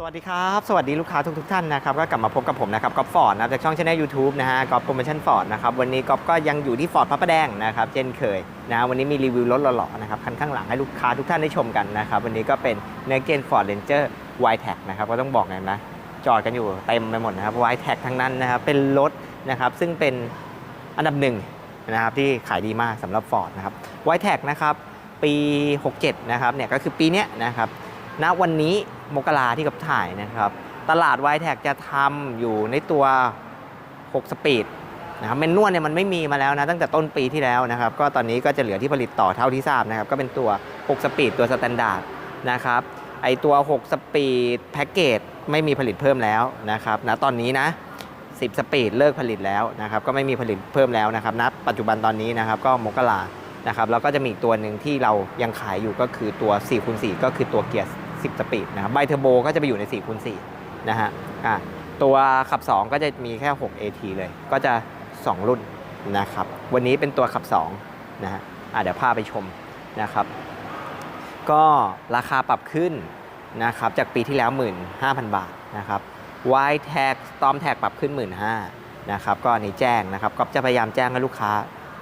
สวัสดีครับ สวัสดีลูกค้าทุกทท่านนะครับก็กลับมาพบกับผมนะครับก๊อฟฟอร์ดนะครับจากช่องช anel YouTube นะฮะก๊อฟโปรโมชั่นฟอร์ดนะครับวันนี้ก๊อฟก็ยังอยู่ที่ฟอร์ดพระประแดงนะครับเช่นเคยนะวันนี้มีรีวิวรถหล่อๆนะครับคันข้างหลังให้ลูกค้าทุกท่านได้ชมกันนะครับวันนี้ก็เป็นเนเกนฟอร์ดเรนเจอร์ไวแท็กนะครับก็ต้องบอกเลยนะจอดกันอยู่เต็มไปหมดนะครับไวแท็กทั้งนั้นนะครับเป็นรถนะครับซึ่งเป็นอันดับหนึ่งนะครับที่ขายดีมากสำหรับ Ford นะครับไวแท็กนะครับปี 67นะครับเนี่ยก็คือปีเนี้ยนะครับณวันนี้ มกราที่กับถ่ายนะครับ ตลาดไวแท็กจะทำอยู่ในตัว 6 สปีดนะครับเมนนวลเนี่ยมันไม่มีมาแล้วนะตั้งแต่ต้นปีที่แล้วนะครับ ก็ตอนนี้ก็จะเหลือที่ผลิตต่อเท่าที่ทราบนะครับ ก็เป็นตัว 6 สปีดตัวสแตนดาร์ดนะครับไอตัว 6 สปีดแพ็กเกจไม่มีผลิตเพิ่มแล้วนะครับณตอนนี้นะ 10 สปีดเลิกผลิตแล้วนะครับ ก็ไม่มีผลิตเพิ่มแล้วนะครับณปัจจุบันตอนนี้นะครับ ก็มกรานะครับแล้วก็จะมีอีกตัวหนึ่งที่เรายังขายอยู่ก็คือตัว4คูณ4ก็คือตัวเกียร์ 10 สปีดนะครับไบเทอร์โบก็จะไปอยู่ใน4คูณ4นะฮะอะตัวขับ 2 ก็จะมีแค่ 6 AT เลย ก็จะ 2 รุ่นนะครับ วันนี้เป็นตัวขับ 2 นะฮะอะเดี๋ยวพาไปชมนะครับ ก็ราคาปรับขึ้นนะครับจากปีที่แล้ว 15,000 บาทนะครับ Y Tag Storm Tag ปรับขึ้น 15,000นะครับก็อันนี้แจ้งนะครับก็จะพยายามแจ้งให้ลูกค้า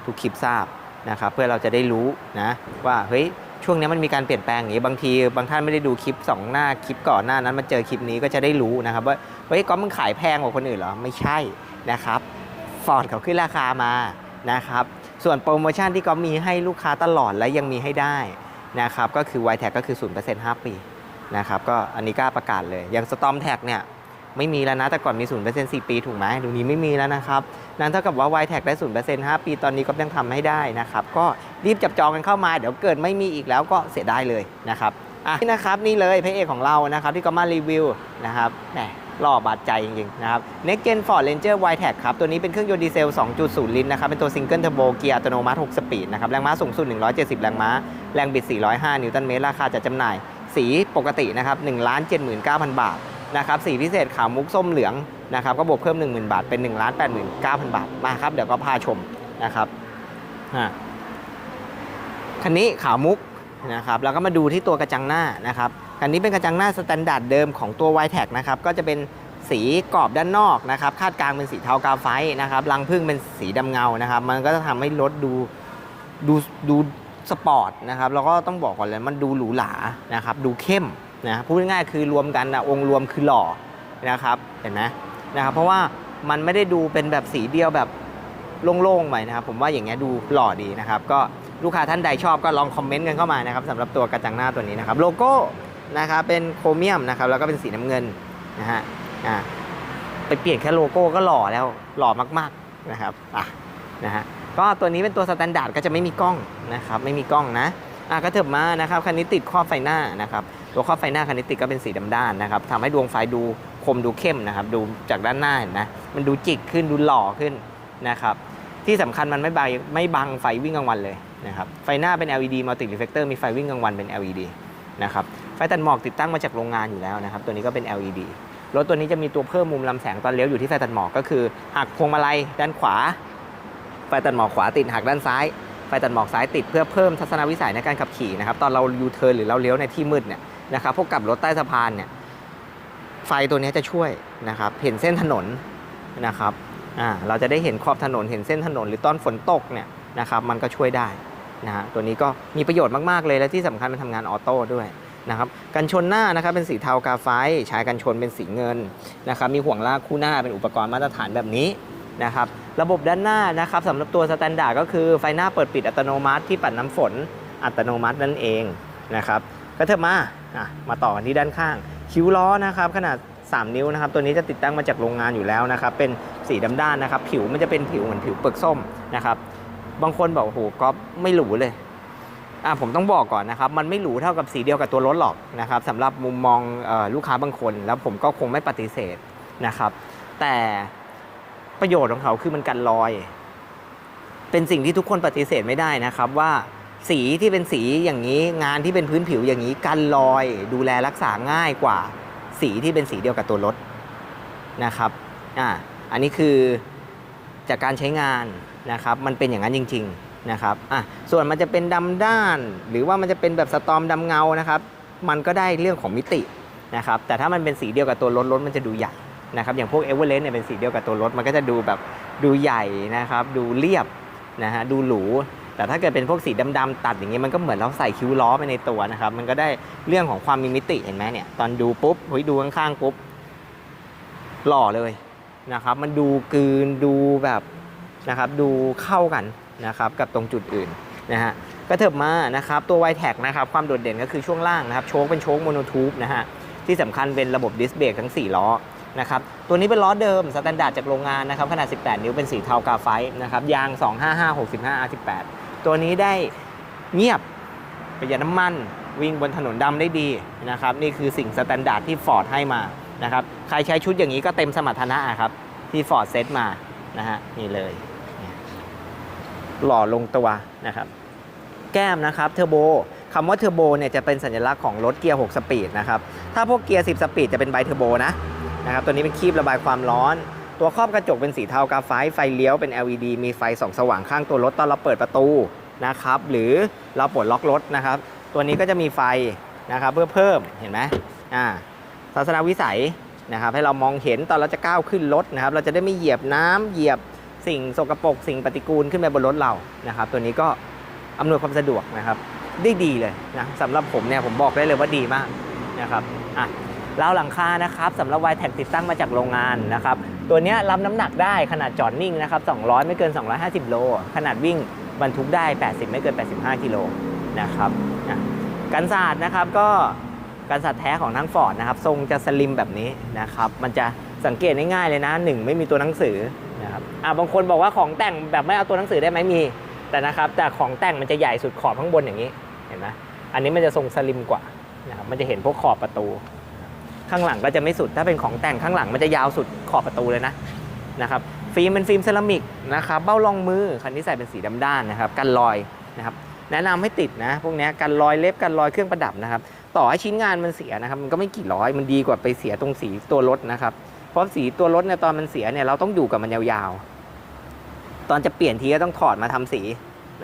ทุกคลิปทราบนะครับ เพื่อเราจะได้รู้นะว่าเฮ้ย ช่วงนี้มันมีการเปลี่ยนแปลงอย่างนี้บางทีบางท่านไม่ได้ดูคลิป 2 หน้าคลิปก่อนหน้านั้นมาเจอคลิปนี้ก็จะได้รู้นะครับว่าเฮ้ยก็มึงขายแพงกว่าคนอื่นเหรอไม่ใช่นะครับฟอร์ดเขาขึ้นราคามานะครับส่วนโปรโมชั่นที่ก็มีให้ลูกค้าตลอดและยังมีให้ได้นะครับก็คือ Y Tag ก็คือ0% 5 ปีนะครับก็อันนี้กล้าประกาศเลยอย่าง Storm Tag เนี่ย ไม่มีแล้วนะ แต่ก่อนมี 0% 4 ปีถูกไหมดูนี้ไม่มีแล้วนะครับ นั่นเท่ากับว่า y t a g ได้ 0% 5 ปี ตอนนี้ก็ยังทำให้ได้นะครับ ก็รีบจับจองกันเข้ามา เดี๋ยวเกิดไม่มีอีกแล้วก็เสียได้เลยนะครับอะนี่นะครับนี่เลยพระเอกของเรานะครับที่ก็มารีวิวนะครับแหมหล่อบาดใจจริงๆนะครับ Next Gen Ford Ranger y t a g ครับ ตัวนี้เป็นเครื่องยนต์ดีเซล 2.0 ลิตรนะครับ เป็นตัวซิงเกิลเทอร์โบเกียร์อัตโนมัติ 6 สปีดนะครับ แรงม้าสูงสุด 170 แรงม้า แรงบิด 405 นิวตันเมตร ราคาจัดจำหน่าย สีปกตินะครับ 1 79,000 บาท นะครับสีพิเศษขาวมุกส้มเหลืองนะครับก็บวกเพิ่ม 10,000 บาท เป็น1 8 9 0 0 0 บาท มาครับ เดี๋ยวก็พาชมนะครับอะคันนี้ขาวมุกนะครับแล้วก็มาดูที่ตัวกระจังหน้านะครับคันนี้เป็นกระจังหน้าสแตนดาร์ดเดิมของตัว y t e c นะครับก็จะเป็นสีกรอบด้านนอกนะครับคาดกลางเป็นสีเทากาไฟนะครับรังพึ่งเป็นสีดำเงานะครับ มันก็จะทำให้รถดูดูดูสปอร์ตนะครับแล้วก็ต้องบอกก่อนเลยมันดูหรูหรานะครับดูเข้ม นะพูดง่ายๆคือรวมกันนะองค์รวมคือหล่อนะครับเห็นไหมนะครับเพราะว่ามันไม่ได้ดูเป็นแบบสีเดียวแบบโล่งๆไปนะครับผมว่าอย่างเงี้ยดูหล่อดีนะครับ ก็ลูกค้าท่านใดชอบก็ลองคอมเมนต์กันเข้ามานะครับสำหรับตัวกระจังหน้าตัวนี้นะครับโลโก้นะครับเป็นโครเมียมนะครับแล้วก็เป็นสีน้ำเงินนะฮะอ่าไปเปลี่ยนแค่โลโก้ก็หล่อแล้วหล่อมากๆนะครับอะนะฮะก็ตัวนี้เป็นตัวสแตนดาร์ดก็จะไม่มีกล้องนะครับไม่มีกล้องนะอะก็เถิบมานะครับคันนี้ติดครอบไฟหน้านะครับ ตัวครอบไฟหน้าคันนี้ติดก็เป็นสีดำด้านนะครับทำให้ดวงไฟดูคมดูเข้มนะครับ ดูจากด้านหน้าเห็นนะมันดูจิกขึ้นดูหล่อขึ้นนะครับที่สำคัญมันไม่บังไม่บังไฟวิ่งกลางวันเลยนะครับไฟหน้าเป็น LED multi reflector มีไฟวิ่งกลางวันเป็น LED นะครับไฟตัดหมอกติดตั้งมาจากโรงงานอยู่แล้วนะครับ ตัวนี้ก็เป็น LED รถตัวนี้จะมีตัวเพิ่มมุมลำแสงตอนเลี้ยวอยู่ที่ไฟตัดหมอกก็คือหักพวงมาลัยด้านขวา ไฟตัดหมอกขวาติดหักด้านซ้าย ไฟตัดหมอกซ้ายติดเพื่อเพิ่มทัศนวิสัยในการขับขี่นะครับ ตอนเรายูเทิร์นหรือเราเลี้ยวในที่มืดเนี่ย นะครับพวกกับรถใต้สะพานเนี่ยไฟตัวนี้จะช่วยนะครับเห็นเส้นถนนนะครับอ่าเราจะได้เห็นขอบถนนเห็นเส้นถนนหรือตอนฝนตกเนี่ยนะครับมันก็ช่วยได้นะฮะตัวนี้ก็มีประโยชน์มาก ๆ เลยและที่สำคัญมันทำงานออโต้ด้วยนะครับกันชนหน้านะครับเป็นสีเทากาไฟใช้กันชนเป็นสีเงินนะครับมีห่วงลากคู่หน้าเป็นอุปกรณ์มาตรฐานแบบนี้นะครับระบบด้านหน้านะครับสำหรับตัวสแตนดาร์ดก็คือไฟหน้าเปิดปิดอัตโนมัติที่ปัดน้ำฝนอัตโนมัตินั่นเองนะครับก็เถอะมาอะ มาต่อกันที่ด้านข้าง คิ้วล้อนะครับขนาด 3 นิ้วนะครับตัวนี้จะติดตั้งมาจากโรงงานอยู่แล้วนะครับเป็นสีดำด้านนะครับ ผิวมันจะเป็นผิวเหมือนผิวเปลือกส้มนะครับบางคนบอกโอ้โหก๊อฟไม่หรูเลยอะผมต้องบอกก่อนนะครับ มันไม่หรูเท่ากับสีเดียวกับตัวรถหรอกนะครับสำหรับมุมมองออลูกค้าบางคน แล้วผมก็คงไม่ปฏิเสธนะครับ แต่ประโยชน์ของเขาคือมันกันรอย เป็นสิ่งที่ทุกคนปฏิเสธไม่ได้นะครับว่า สีที่เป็นสีอย่างนี้งานที่เป็นพื้นผิวอย่างนี้กันรอยดูแลรักษาง่ายกว่าสีที่เป็นสีเดียวกับตัวรถนะครับอ่าอันนี้คือจากการใช้งานนะครับมันเป็นอย่างนั้นจริงๆนะครับอะส่วนมันจะเป็นดำด้าน หรือว่ามันจะเป็นแบบสตอมดำเงานะครับ มันก็ได้เรื่องของมิตินะครับแต่ถ้ามันเป็นสีเดียวกับตัวรถรถมันจะดูใหญ่นะครับอย่างพวกเอเวอเรสต์เนี่ยเป็นสีเดียวกับตัวรถมันก็จะดูแบบดูใหญ่นะครับดูเรียบนะฮะดูหรู แต่ถ้าเกิดเป็นพวกสีดำๆตัดอย่างเงี้ยมันก็เหมือนเราใส่คิ้วล้อไปในตัวนะครับ มันก็ได้เรื่องของความมีมิติเห็นไหมเนี่ย ตอนดูปุ๊บเฮ้ยดูข้างๆปุ๊บหล่อเลยนะครับ มันดูกลืนดูแบบนะครับ ดูเข้ากันนะครับ กับตรงจุดอื่นนะฮะก็เถิบมานะครับ ตัว y t e c นะครับ ความโดดเด่นก็คือช่วงล่างนะครับ โชคเป็นโชคโมโนทูบนะฮะที่สำคัญเป็นระบบดิสเบรกทั้ง 4 ล้อนะครับ ตัวนี้เป็นล้อเดิมสแตนดาร์ดจากโรงงานนะครับ ขนาด 18 นิ้วเป็นสีเทากาไฟต์นะครับ ยาง 255 65 R18 ตัวนี้ได้เงียบประหยัดน้ำมันวิ่งบนถนนดำได้ดีนะครับนี่คือสิ่งสแตนดาร์ดที่ฟอร์ดให้มานะครับใครใช้ชุดอย่างนี้ก็เต็มสมรรถนะครับที่ฟอร์ดเซตมานะฮะนี่เลยเนี่ยหล่อลงตัวนะครับแก้มนะครับเทอร์โบคำว่าเทอร์โบเนี่ยจะเป็นสัญลักษณ์ของรถเกียร์6สปีดนะครับถ้าพวกเกียร์10สปีดจะเป็นไบเทอร์โบนะนะครับตัวนี้เป็นคีบระบายความร้อน ตัวครอบกระจกเป็นสีเทากาไฟไฟเลี้ยวเป็น LED มีไฟส่องสว่างข้างตัวรถตอนเราเปิดประตูนะครับหรือเราปลดล็อกรถนะครับ ตัวนี้ก็จะมีไฟนะครับเพื่อเพิ่มเห็นไหมอ่าทัศนวิสัยนะครับให้เรามองเห็นตอนเราจะก้าวขึ้นรถนะครับ เราจะได้ไม่เหยียบน้ำเหยียบสิ่งสกปรกสิ่งปฏิกูลขึ้นไปบนรถเรานะครับ ตัวนี้ก็อำนวยความสะดวกนะครับได้ดีเลยนะสำหรับผมเนี่ยผมบอกได้เลยว่าดีมากนะครับอะราวหลังคานะครับสำหรับวายแท็กติดตั้งมาจากโรงงานนะครับ ตัวนี้รับน้ำหนักได้ขนาดจอดนิ่งนะครับ 200 ไม่เกิน 250 โล ขนาดวิ่งบรรทุกได้ 80 ไม่เกิน 85 กิโลนะครับกันศาสตร์นะครับก็กันศาสตร์แท้ของทั้งฟอร์ดนะครับ ทรงจะสลิมแบบนี้นะครับ มันจะสังเกตง่ายๆเลยนะหนึ่งไม่มีตัวหนังสือนะครับอะบางคนบอกว่าของแต่งแบบไม่เอาตัวหนังสือได้ไหมมี แต่นะครับแต่ของแต่งมันจะใหญ่สุดขอบข้างบนอย่างนี้เห็นไหมอันนี้มันจะทรงสลิมกว่านะครับมันจะเห็นพวกขอบประตู ข้างหลังก็จะไม่สุด ถ้าเป็นของแต่งข้างหลังมันจะยาวสุดขอบประตูเลยนะนะครับฟิล์มเป็นฟิล์มเซรามิกนะครับเบ้ารองมือคันนี้ใส่เป็นสีดำด้านนะครับกันรอยนะครับแนะนำให้ติดนะพวกนี้กันรอยเล็บกันรอยเครื่องประดับนะครับต่อให้ชิ้นงานมันเสียนะครับมันก็ไม่กี่ร้อยมันดีกว่าไปเสียตรงสีตัวรถนะครับเพราะสีตัวรถเนี่ยตอนมันเสียเนี่ยเราต้องอยู่กับมันยาวๆ ตอนจะเปลี่ยนทีก็ต้องถอดมาทำสี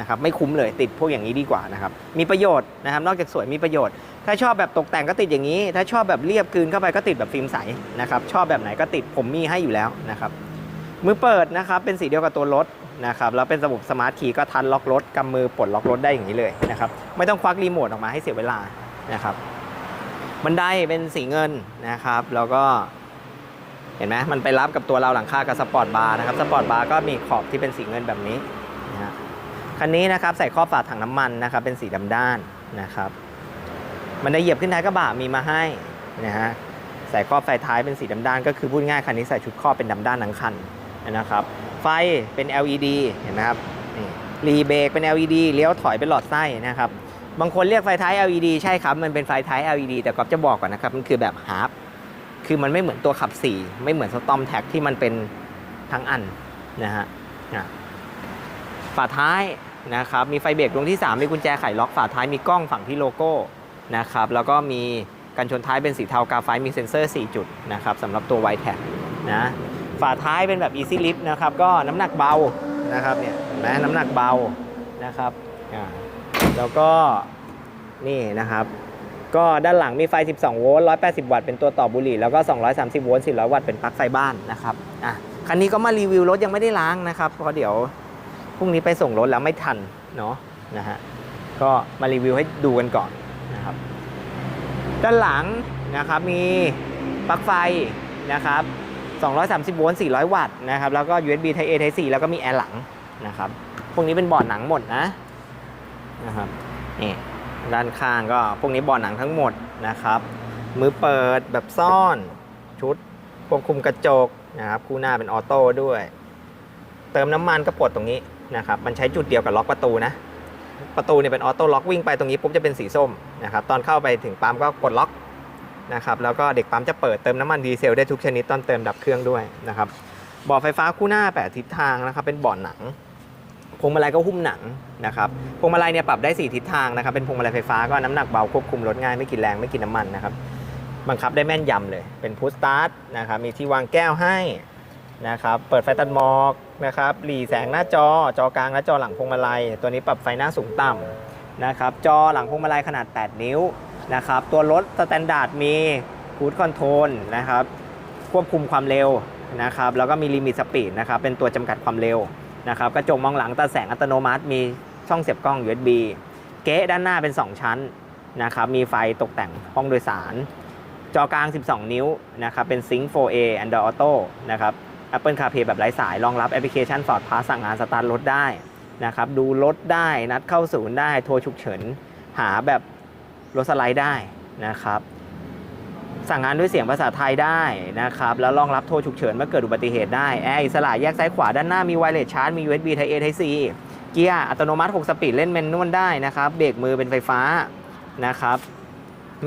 นะครับไม่คุ้มเลยติดพวกอย่างนี้ดีกว่านะครับมีประโยชน์นะครับนอกจากสวยมีประโยชน์ ถ้าชอบแบบตกแต่งก็ติดอย่างนี้ ถ้าชอบแบบเรียบกลืนเข้าไปก็ติดแบบฟิล์มใสนะครับ ชอบแบบไหนก็ติดผมมีให้อยู่แล้วนะครับ มือเปิดนะครับ เป็นสีเดียวกับตัวรถนะครับ แล้วเป็นระบบสมาร์ทคีย์ก็ทันล็อกรถกำมือปลดล็อกรถได้อย่างนี้เลยนะครับ ไม่ต้องควักรีโมทออกมาให้เสียเวลานะครับ บันไดเป็นสีเงินนะครับ แล้วก็เห็นไหมมันไปรับกับตัวเราวหลังคากับสปอร์ตบาร์นะครับ สปอร์ตบาร์ก็มีขอบที่เป็นสีเงินแบบนี้นะคันนี้นะครับใส่ครอบฝาถังน้ำมันนะครับ เป็นสีดำด้านนะครับ มันได้เหยียบขึ้นท้ายกระบะมีมาให้นะฮะใส่ครอบไฟท้ายเป็นสีดำด้าน ก็คือพูดง่ายคันนี้ใส่ชุดครอบเป็นดำด้านทั้งคันนะครับ ไฟเป็น LED เห็นไหมครับนี่รีเบรกเป็น LED เลี้ยวถอยเป็นหลอดไส้นะครับบางคนเรียกไฟท้าย LED ใช่ครับ มันเป็นไฟท้าย LED แต่ก็จะบอกก่อนนะครับ มันคือแบบฮาร์ปคือมันไม่เหมือนตัวขับ4ไม่เหมือนสตอมแท็กที่มันเป็นทั้งอันนะฮะอะฝาท้ายนะครับ มีไฟเบรกดวงที่ 3 มีกุญแจไขล็อกฝาท้ายมีกล้องฝั่งที่โลโก้ นะครับแล้วก็มีกันชนท้ายเป็นสีเทากาไฟมีเซ็นเซอร์ 4 จุดนะครับสำหรับตัว y t a g นะฝาท้ายเป็นแบบ Easy Lift นะครับก็น้ำหนักเบานะครับเนี่ยนไหมน้ำหนักเบานะครับอ่าแล้วก็นี่นะครับก็ด้านหลังมีไฟ 12 โวลต์ 180 วัตต์ เป็นตัวต่อบุหรี่ แล้วก็ 230 โวลต์ 400 วัตต์ เป็นปลั๊กไฟบ้านนะครับ อะ คันนี้ก็มารีวิวรถยังไม่ได้ล้างนะครับ เพราะเดี๋ยวพรุ่งนี้ไปส่งรถแล้วไม่ทันเนาะ นะฮะ ก็มารีวิวให้ดูกันก่อน นะครับ ด้านหลังนะครับมีปลั๊กไฟนะครับ 230 โวลต์ 400 วัตต์นะครับ แล้วก็ USB Type A Type C แล้วก็มีแอร์หลังนะครับ พวกนี้เป็นบอร์ดหนังหมดนะนะครับ นี่ด้านข้างก็พวกนี้บอร์ดหนังทั้งหมดนะครับ มือเปิดแบบซ่อน ชุดควบคุมกระจกนะครับ คู่หน้าเป็นออโต้ด้วย เติมน้ำมันก็ปลดตรงนี้นะครับ มันใช้จุดเดียวกับล็อกประตูนะ ประตูเนี่ยเป็นออโต้ล็อกวิ่งไปตรงนี้ปุ๊บจะเป็นสีส้มนะครับตอนเข้าไปถึงปั๊มก็กดล็อกนะครับแล้วก็เด็กปั๊มจะเปิดเติมน้ำมันดีเซลได้ทุกชนิดตอนเติมดับเครื่องด้วยนะครับเบาะไฟฟ้าคู่หน้าแปดทิศทางนะครับเป็นเบาะหนังพวงมาลัยก็หุ้มหนังนะครับพวงมาลัยเนี่ยปรับได้ 4 ทิศทางนะครับเป็นพวงมาลัยไฟฟ้าก็น้ำหนักเบาควบคุมรถง่ายไม่กินแรงไม่กินน้ำมันนะครับบังคับได้แม่นยำเลยเป็นพุชสตาร์ทนะครับมีที่วางแก้วให้นะครับเปิดไฟตัดหมอก นะครับหลีแสงหน้าจอจอกลางและจอหลังพวงมาลัย ตัวนี้ปรับไฟหน้าสูงต่ำนะครับจอหลังพวงมาลัยขนาด 8 นิ้วนะครับตัวรถสแตนดาร์ดมีหูคูดคอนโทรลนะครับควบคุมความเร็วนะครับแล้วก็มีลิมิตสปีดนะครับเป็นตัวจำกัดความเร็วนะครับกระจกมองหลังตาแสงอัตโนมัติ มีช่องเสียบกล้อง USB เก๊ะด้านหน้าเป็น 2 ชั้นนะครับมีไฟตกแต่งห้องโดยสาร จอกลาง 12 นิ้วนะครับเป็น Sync 4A Android Auto นะครับ Apple CarPlay แบบไร้สายรองรับแอปพลิเคชัน Ford Pass สั่งงานสตาร์ทรถได้นะครับดูรถได้นัดเข้าศูนย์ได้โทรฉุกเฉินหาแบบรถสไลด์ได้นะครับ สั่งงานด้วยเสียงภาษาไทยได้นะครับแล้วรองรับโทรฉุกเฉินเมื่อเกิดอุบัติเหตุได้แอร์อิสระแยกซ้ายขวาด้านหน้ามีไวเลสชาร์จมี USB Type A Type C เกียร์อัตโนมัติ 6 สปีดเล่นแมนนวลได้นะครับเบรกมือเป็นไฟฟ้านะครับ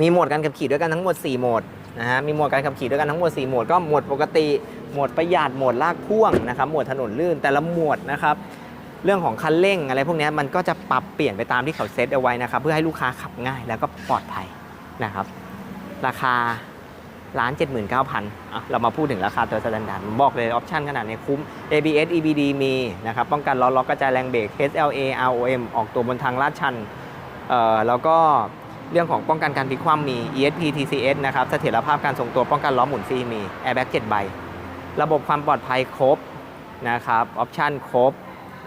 มีโหมดการขับขี่ด้วยกันทั้งหมด 4 โหมด นะฮะมีโหมดการขับขี่ด้วยกันทั้งหมด4โหมดก็โหมดปกติโหมดประหยัดโหมดลากพ่วงนะครับโหมดถนนลื่นแต่ละโหมดนะครับเรื่องของคันเร่งอะไรพวกนี้มันก็จะปรับเปลี่ยนไปตามที่เขาเซตเอาไว้นะครับเพื่อให้ลูกค้าขับง่ายแล้วก็ปลอดภัยนะครับราคาล้านเจ็ดหมื่นเก้าพันเรามาพูดถึงราคาตัวสแตนดาร์ดบอกเลยออปชันขนาดนี้คุ้ม ABS EBD มีนะครับป้องกันล้อล็อกกระจายแรงเบรก HLA ROM ออกตัวบนทางลาดชันเอ่อแล้วก็ เรื่องของป้องกันการพลิกคว่ำมี ESP TCS นะครับเสถียรภาพการทรงตัวป้องกันล้อหมุนฟรีมี Airbag 7ใบ ระบบความปลอดภัยครบนะครับออปชันครบ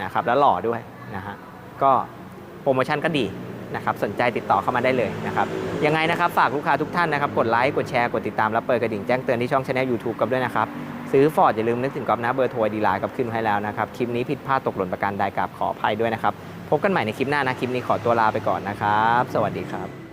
นะครับแล้วหล่อด้วยนะฮะก็โปรโมชั่นก็ดีนะครับสนใจติดต่อเข้ามาได้เลยนะครับยังไงนะครับฝากลูกค้าทุกท่านนะครับกดไลค์กดแชร์กดติดตามและเปิดกระดิ่งแจ้งเตือนที่ช่องช anel YouTube กับด้วยนะครับซื้อฟอร์ดอย่าลืมนึกถึงกอบนะเบอร์โทรดีไลน์กับขึ้นให้แล้วนะครับคลิปนี้ผิดพลาดตกหล่นประการใดกราบขออภัยด้วยนะครับพบกันใหม่ในคลิปหน้านะคลิปนี้ขอตัวลาไปก่อนนะครับ สวัสดีครับ